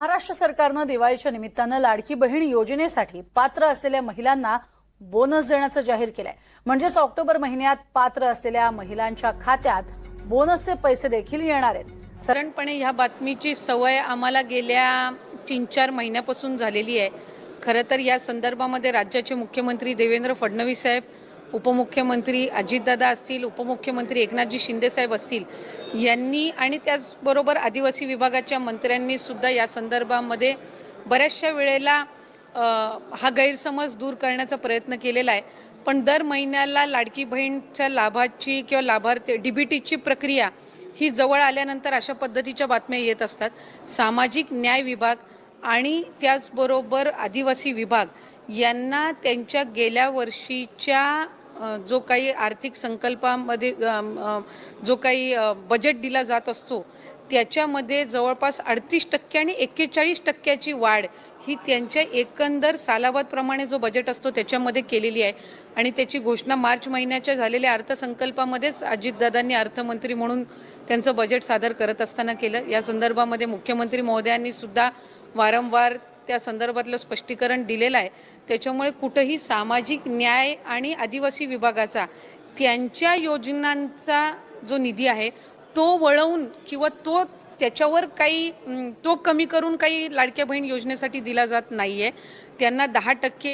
महाराष्ट्र सरकारनं दिवाळीच्या निमित्तानं लाडकी बहीण योजनेसाठी पात्र असलेल्या महिलांना बोनस देण्याचं जाहीर केलंय. म्हणजेच ऑक्टोबर महिन्यात पात्र असलेल्या महिलांच्या खात्यात बोनसचे पैसे देखील येणार आहेत. साधारणपणे ह्या बातमीची सवय आम्हाला गेल्या तीन चार महिन्यापासून झालेली आहे. खरं तर या संदर्भामध्ये राज्याचे मुख्यमंत्री देवेंद्र फडणवीस साहेब उपमुख्यमंत्री अजितदादा असतील उपमुख्यमंत्री एकनाथजी शिंदेसाहेब असतील यांनी आणि त्याचबरोबर आदिवासी विभागाच्या मंत्र्यांनी सुद्धा या संदर्भामध्ये बऱ्याचशा वेळेला हा गैरसमज दूर करण्याचा प्रयत्न केलेला आहे. पण दर महिन्याला लाडकी बहीणच्या लाभाची किंवा लाभार्थी डीबीटीची प्रक्रिया ही जवळ आल्यानंतर अशा पद्धतीच्या बातम्या येत असतात. सामाजिक न्याय विभाग आणि त्याचबरोबर आदिवासी विभाग यांना त्यांच्या गेल्या वर्षीच्या जो काही आर्थिक संकल्पामध्ये जो काही बजेट दिला जात असतो त्याच्यामध्ये जवळपास अडतीस टक्के आणि एक्केचाळीस टक्क्याची वाढ ही त्यांच्या एकंदर सालाबादप्रमाणे जो बजेट असतो त्याच्यामध्ये केलेली आहे. आणि त्याची घोषणा मार्च महिन्याच्या झालेल्या अर्थसंकल्पामध्येच अजितदादांनी अर्थमंत्री म्हणून त्यांचं बजेट सादर करत असताना केलं. या संदर्भामध्ये मुख्यमंत्री महोदयांनी सुद्धा वारंवार त्या संदर्भातलं स्पष्टीकरण दिलेलं आहे. त्याच्यामुळे कुठंही सामाजिक न्याय आणि आदिवासी विभागाचा त्यांच्या योजनांचा जो निधी आहे तो वळवून किंवा तो त्याच्यावर काही तो कमी करून काही लाडक्या बहीण योजनेसाठी दिला जात नाही आहे त्यांना दहा टक्के